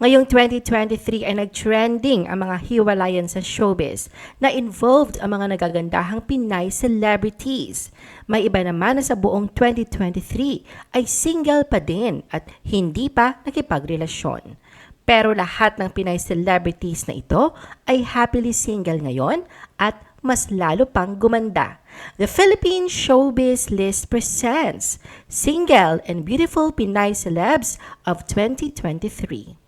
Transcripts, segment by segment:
Ngayong 2023 ay nag-trending ang mga hiwalayan sa showbiz na involved ang mga nagagandahang Pinay celebrities. May iba naman na sa buong 2023 ay single pa din at hindi pa nakipagrelasyon. Pero lahat ng Pinay celebrities na ito ay happily single ngayon at mas lalo pang gumanda. The Philippine Showbiz List presents Single and Beautiful Pinay Celebs of 2023.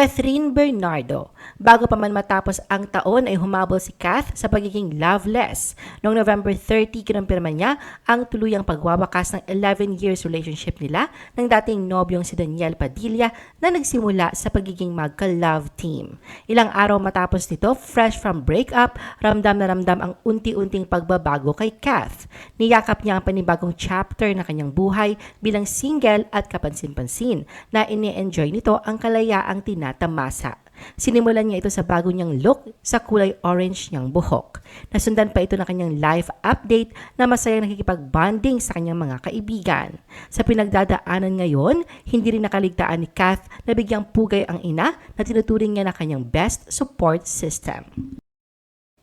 Catherine Bernardo. Bago pa man matapos ang taon ay humabol si Kath sa pagiging loveless. Noong November 30, kinumpirma niya ang tuluyang pagwawakas ng 11 years relationship nila ng dating nobyong si Daniel Padilla na nagsimula sa pagiging magka-love team. Ilang araw matapos nito, fresh from breakup, ramdam na ramdam ang unti-unting pagbabago kay Kath. Niyakap niya ang panibagong chapter na kanyang buhay bilang single at kapansin-pansin na ini-enjoy nito ang kalayaang tinatamasa. Sinimulan niya ito sa bago niyang look sa kulay orange niyang buhok. Nasundan pa ito ng kanyang life update na masayang nakikipag-bonding sa kanyang mga kaibigan. Sa pinagdadaanan ngayon, hindi rin nakaligtaan ni Kath na bigyang pugay ang ina na tinuturing niya na kanyang best support system.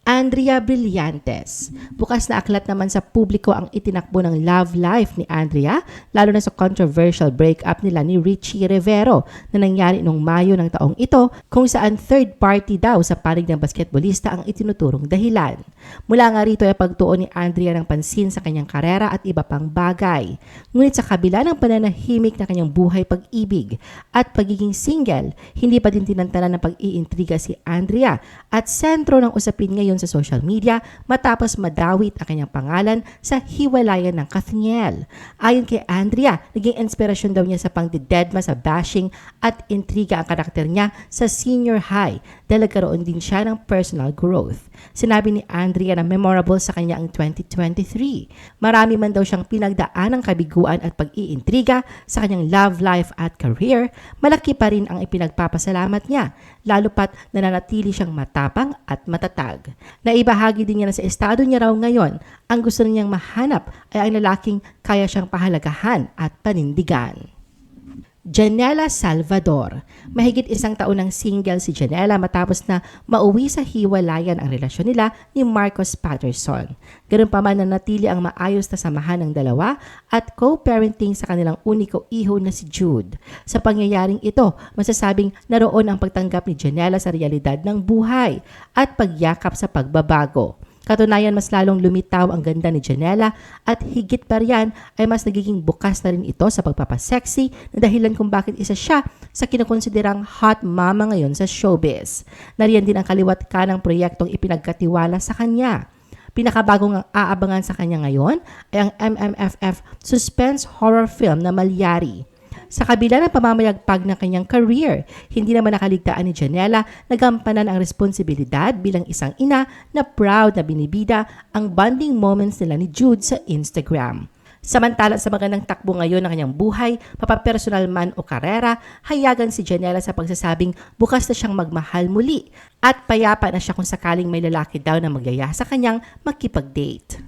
Andrea Brillantes. Bukas na aklat naman sa publiko ang itinakbo ng love life ni Andrea, lalo na sa controversial breakup nila ni Richie Rivero na nangyari noong Mayo ng taong ito kung saan third party daw sa panig ng basketballista ang itinuturong dahilan. Mula nga rito ay pagtuon ni Andrea ng pansin sa kanyang karera at iba pang bagay. Ngunit sa kabila ng pananahimik na kanyang buhay pag-ibig at pagiging single, hindi pa din tinantanan ng pag-iintriga si Andrea at sentro ng usapin ngayon sa social media matapos madawit ang kanyang pangalan sa hiwalayan ng Kathniel. Ayon kay Andrea, naging inspirasyon daw niya sa pangdidedma sa bashing at intriga ang karakter niya sa senior high dahil nagkaroon din siya ng personal growth. Sinabi ni Andrea na memorable sa kanya ang 2023. Marami man daw siyang pinagdaan ng kabiguan at pag-iintriga sa kanyang love life at career, malaki pa rin ang ipinagpapasalamat niya, lalo pat nananatili siyang matapang at matatag. Naibahagi din niya na sa estado niya raw ngayon, ang gusto niyang mahanap ay ang lalaking kaya siyang pahalagahan at panindigan. Janela Salvador. Mahigit isang taon ng single si Janela matapos na mauwi sa hiwalayan ang relasyon nila ni Marcos Patterson. Ganun pa man na natili ang maayos na samahan ng dalawa at co-parenting sa kanilang uniko iho na si Jude. Sa pangyayaring ito, masasabing naroon ang pagtanggap ni Janela sa realidad ng buhay at pagyakap sa pagbabago. Katunayan, mas lalong lumitaw ang ganda ni Janela at higit pa riyan ay mas nagiging bukas na rin ito sa pagpapasexy na dahilan kung bakit isa siya sa kinukonsiderang hot mama ngayon sa showbiz. Nariyan din ang kaliwat ka ng proyektong ipinagkatiwala sa kanya. Pinakabagong ang aabangan sa kanya ngayon ay ang MMFF suspense horror film na Malyari. Sa kabila ng pamamayagpag ng kanyang career, hindi naman nakaligtaan ni Janela na gampanan ang responsibilidad bilang isang ina na proud na binibida ang bonding moments nila ni Jude sa Instagram. Samantala sa magandang takbo ngayon ng kanyang buhay, papapersonal man o karera, hayagan si Janela sa pagsasabing bukas na siyang magmahal muli at payapa na siya kung sakaling may lalaki daw na magyaya sa kanyang makipag-date.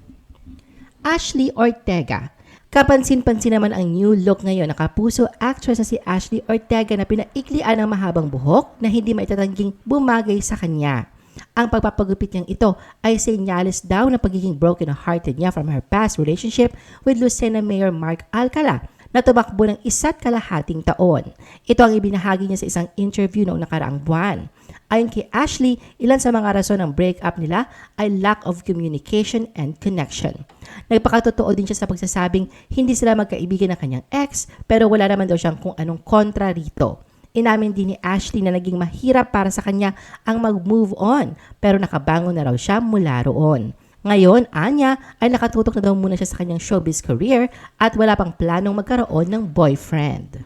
Ashley Ortega Kapansin-pansin naman ang new look ngayon ng kapuso actress na si Ashley Ortega na pinaiklian ng mahabang buhok na hindi maitatangking bumagay sa kanya. Ang pagpapagupit niyang ito ay senyales daw na pagiging broken-hearted niya from her past relationship with Lucena Mayor Mark Alcala na tumakbo ng isa't kalahating taon. Ito ang ibinahagi niya sa isang interview noong nakaraang buwan. Ayon kay Ashley, ilan sa mga rason ng breakup nila ay lack of communication and connection. Nagpakatotoo din siya sa pagsasabing hindi sila magkaibigan ng kanyang ex pero wala naman daw siyang kung anong kontra rito. Inamin din ni Ashley na naging mahirap para sa kanya ang mag-move on pero nakabangon na raw siya mula roon. Ngayon, Anya ay nakatutok na daw muna siya sa kanyang showbiz career at wala pang planong magkaroon ng boyfriend.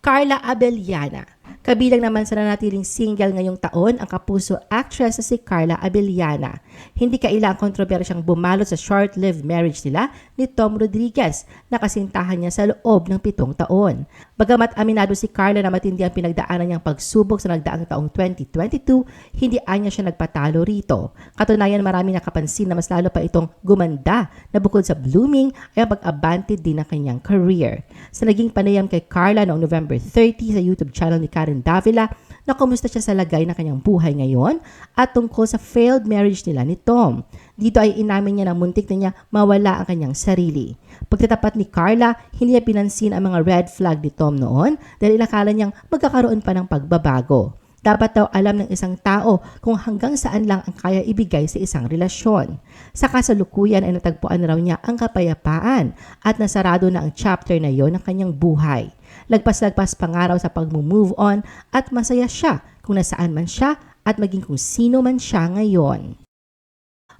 Carla Abellana Kabilang naman sa nanatiling single ngayong taon ang kapuso actress na si Carla Abellana. Hindi kailang kontrobersyang bumalot sa short-lived marriage nila ni Tom Rodriguez na kasintahan niya sa loob ng pitong taon. Bagamat aminado si Carla na matindi ang pinagdaanan niyang pagsubok sa nagdaang taong 2022, hindi anya siya nagpatalo rito. Katunayan marami nakapansin na mas lalo pa itong gumanda na bukod sa blooming ay ang pag-abante din ng kanyang career. Sa naging panayam kay Carla noong November 30 sa YouTube channel ni Karen John Davila na kumusta siya sa lagay ng kanyang buhay ngayon at tungkol sa failed marriage nila ni Tom. Dito ay inamin niya na muntik na niya mawala ang kanyang sarili. Pagtatapat ni Carla, hindi niya pinansin ang mga red flag ni Tom noon dahil inakala niyang magkakaroon pa ng pagbabago. Dapat daw alam ng isang tao kung hanggang saan lang ang kaya ibigay sa isang relasyon. Sa kasalukuyan ay natagpuan raw niya ang kapayapaan at nasarado na ang chapter na yon ng kanyang buhay. Lagpas-lagpas pangaraw sa pag-move on at masaya siya kung nasaan man siya at maging kung sino man siya ngayon.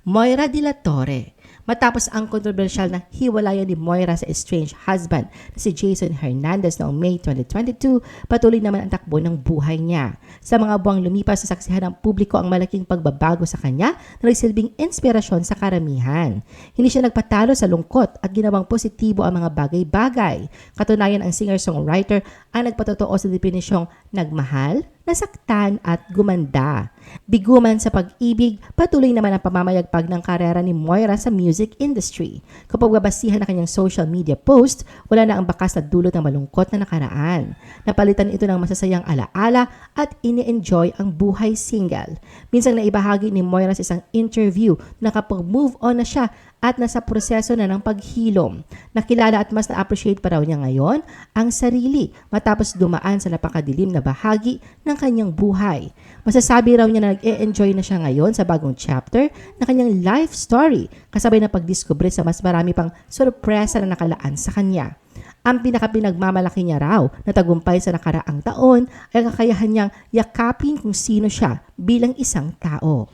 Moira de la Torre. Matapos ang kontrobersyal na hiwalayan ni Moira sa estranged husband na si Jason Hernandez noong May 2022, patuloy naman ang takbo ng buhay niya. Sa mga buwang lumipas, sasaksihan ng publiko ang malaking pagbabago sa kanya na nagsilbing inspirasyon sa karamihan. Hindi siya nagpatalo sa lungkot at ginawang positibo ang mga bagay-bagay. Katunayan ang singer-songwriter ang nagpatotoo sa definisyong nagmahal, nasaktan at gumanda. Biguman sa pag-ibig, patuloy naman ang pamamayagpag ng karera ni Moira sa music industry. Kapag babasihan na kanyang social media post, wala na ang bakas na dulot ng malungkot na nakaraan. Napalitan ito ng masasayang alaala at ini-enjoy ang buhay single. Minsan naibahagi ni Moira sa isang interview na kapag move on na siya at nasa proseso na ng paghilom. Nakilala at mas na-appreciate pa raw niya ngayon ang sarili matapos dumaan sa napakadilim na bahagi ng kanyang buhay. Masasabi raw niya na nag-e-enjoy na siya ngayon sa bagong chapter na kanyang life story kasabay na pagdiskubre sa mas marami pang sorpresa na nakalaan sa kanya. Ang pinakapinagmamalaki niya raw na tagumpay sa nakaraang taon ay kakayahan niyang yakapin kung sino siya bilang isang tao.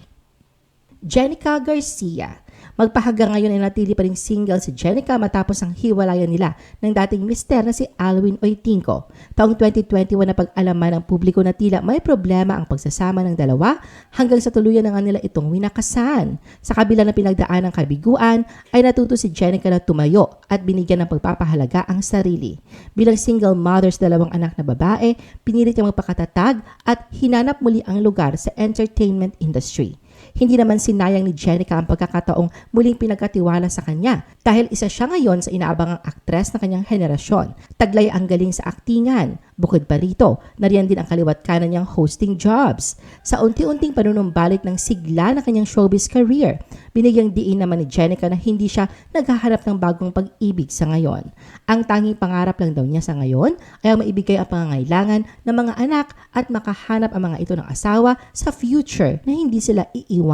Jenica Garcia Magpahaga ngayon ay natili pa rin single si Jenica matapos ang hiwalayan nila ng dating mister na si Alwin Oitinco. Taong 2021 na pag-alaman ng publiko na tila may problema ang pagsasama ng dalawa hanggang sa tuluyan na nga nila itong winakasan. Sa kabila ng pinagdaan ng kabiguan ay natuto si Jenica na tumayo at binigyan ng pagpapahalaga ang sarili. Bilang single mother sa dalawang anak na babae, pinilit niya magpakatatag at hinanap muli ang lugar sa entertainment industry. Hindi naman sinayang ni Jenica ang pagkakataong muling pinagkatiwala sa kanya dahil isa siya ngayon sa inaabangang aktres ng kanyang henerasyon. Taglay ang galing sa aktingan. Bukod pa rito, nariyan din ang kaliwat kanan niyang hosting jobs. Sa unti-unting panunumbalik ng sigla ng kanyang showbiz career, binigyang diin naman ni Jenica na hindi siya naghahanap ng bagong pag-ibig sa ngayon. Ang tanging pangarap lang daw niya sa ngayon ay ang maibigay ang pangangailangan ng mga anak at makahanap ang mga ito ng asawa sa future na hindi sila iiwan.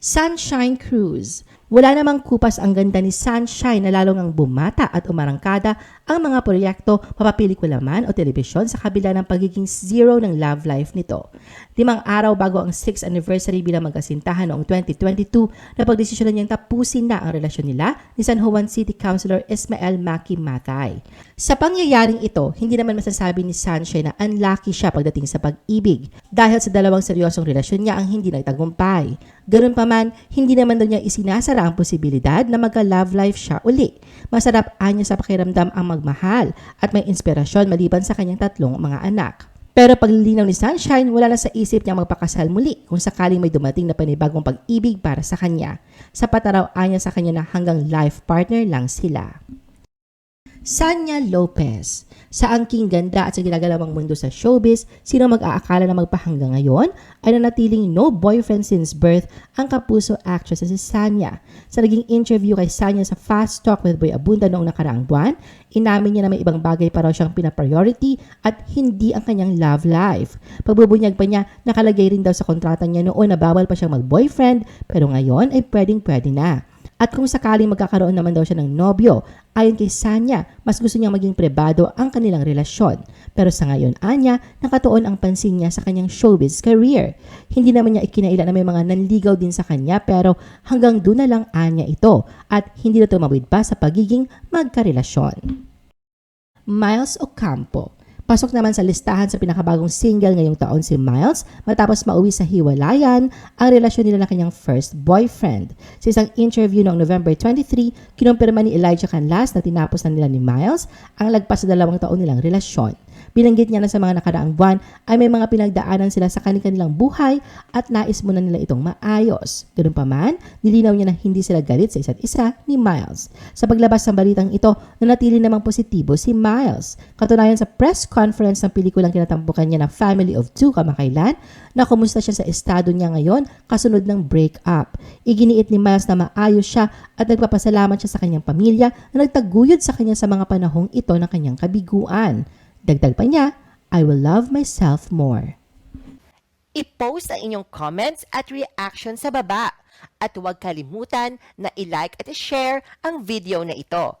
Sunshine Cruise. Wala namang kupas ang ganda ni Sunshine na lalong ang bumata at umarangkada ang mga proyekto, papapelikula man o telebisyon sa kabila ng pagiging zero ng love life nito. Limang araw bago ang 6th anniversary bilang magkasintahan noong 2022, napagdesisyonan niyang tapusin na ang relasyon nila ni San Juan City Councilor Ismael Maki Matay. Sa pangyayaring ito, hindi naman masasabi ni Sunshine na unlucky siya pagdating sa pag-ibig dahil sa dalawang seryosong relasyon niya ang hindi nagtagumpay. Ganun pa hindi naman daw niya isinasara ang posibilidad na magka-love life siya uli. Masarap anya sa pakiramdam ang magmahal at may inspirasyon maliban sa kanyang tatlong mga anak. Pero paglilinaw ni Sunshine, wala na sa isip niya magpakasal muli kung sakaling may dumating na panibagong pag-ibig para sa kanya. Sapat na raw anya sa kanya na hanggang life partner lang sila. Sanya Lopez. Sa angking ganda at sa ginagalawang mundo sa showbiz, sino mag-aakala na magpahanggang ngayon ay nanatiling no boyfriend since birth ang kapuso actress na si Sanya. Sa naging interview kay Sanya sa Fast Talk with Boy Abunda noong nakaraang buwan, inamin niya na may ibang bagay pa raw siyang pinapriority at hindi ang kanyang love life. Pagbubunyag pa niya, nakalagay rin daw sa kontrata niya noon na bawal pa siyang mag-boyfriend pero ngayon ay pwedeng pwede na. At kung sakaling magkakaroon naman daw siya ng nobyo, ayon kay Sanya, mas gusto niyang maging pribado ang kanilang relasyon. Pero sa ngayon, Anya, nakatuon ang pansin niya sa kanyang showbiz career. Hindi naman niya ikinaila na may mga nanligaw din sa kanya pero hanggang doon na lang Anya ito at hindi na tumawid pa sa pagiging magkarelasyon. Miles Ocampo Pasok naman sa listahan sa pinakabagong single ngayong taon si Miles matapos mauwi sa hiwalayan ang relasyon nila ng kanyang first boyfriend. Sa isang interview noong November 23, kinumpirma ni Elijah Canlas na tinapos na nila ni Miles ang lagpas sa dalawang taon nilang relasyon. Binanggit niya na sa mga nakaraang buwan ay may mga pinagdaanan sila sa kanilang buhay at nais muna nila itong maayos. Ganun pa man, nilinaw niya na hindi sila galit sa isa't isa ni Miles. Sa paglabas ng balitang ito, nanatili namang positibo si Miles. Katunayan sa press conference ng pelikulang kinatampukan niya na Family of Two kamakailan, na kumusta siya sa estado niya ngayon kasunod ng breakup. Iginiit ni Miles na maayos siya at nagpapasalamat siya sa kanyang pamilya na nagtaguyod sa kanya sa mga panahong ito ng kanyang kabiguan. Dagdag pa niya, I will love myself more. I-post ang inyong comments at reaction sa baba. At huwag kalimutan na i-like at i-share ang video na ito.